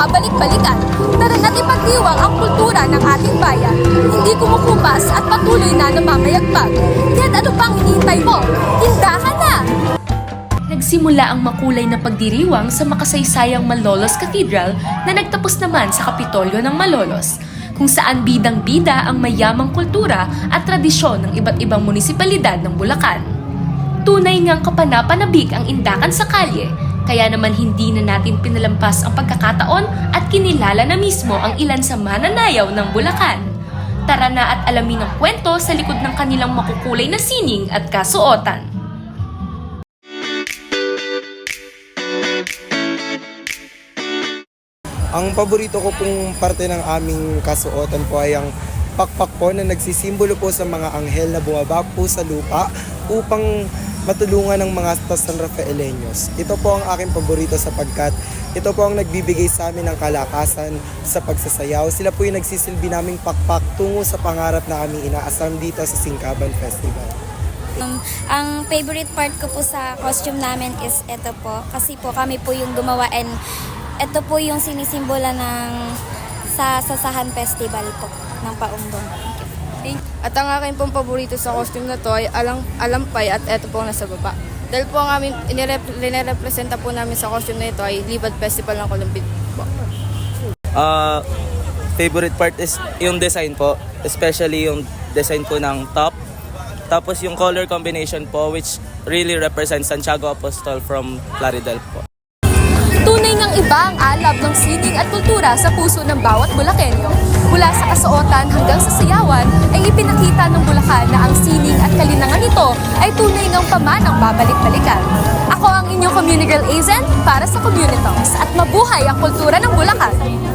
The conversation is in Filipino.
babalik-balikan. Tara na't ipagdiwang ang kultura ng ating bayan. Hindi kumukupas at patuloy na namamayagpag. Kaya't ano pang hinihintay mo? Tindahan na! Nagsimula ang makulay na pagdiriwang sa makasaysayang Malolos Cathedral na nagtapos naman sa Kapitolyo ng Malolos, kung saan bidang-bida ang mayamang kultura at tradisyon ng iba't ibang munisipalidad ng Bulacan. Tunay ngang kapanapanabik ang indakan sa kalye, kaya naman hindi na natin pinalampas ang pagkakataon at kinilala na mismo ang ilan sa mananayaw ng Bulacan. Tara na at alamin ang kwento sa likod ng kanilang makukulay na sining at kasuotan. Ang paborito ko pong parte ng aming kasuotan po ay ang pakpak po na nagsisimbolo po sa mga anghel na bumaba po sa lupa upang matulungan ng mga San Rafaeleños. Ito po ang aking paborito sapagkat ito po ang nagbibigay sa amin ng kalakasan sa pagsasayaw. Sila po yung nagsisilbi naming pakpak tungo sa pangarap na aming inaasam dito sa Singkaban Festival. Um, ang favorite part ko po sa costume namin is ito po. Kasi po kami po yung gumawa and ito po yung sinisimbola ng sa Sasahan Festival po ng Paumbong. At ang aking pong paborito sa costume na to ay alang, alampay at eto po nasa baba. Dahil po ang aming inirepresenta po namin sa costume na ito ay Libad Festival ng Columbid po. Ah, favorite part is yung design po, especially yung design po ng top. Tapos yung color combination po which really represents Santiago Apostol from Plaridel po. Iba ang alab ng sining at kultura sa puso ng bawat Bulakenyo. Mula sa kasuotan hanggang sa sayawan ay ipinakita ng Bulacan na ang sining at kalinangan nito ay tunay ngang pamanang babalik-balikan. Ako ang inyong community agent para sa Community Talks at mabuhay ang kultura ng Bulacan.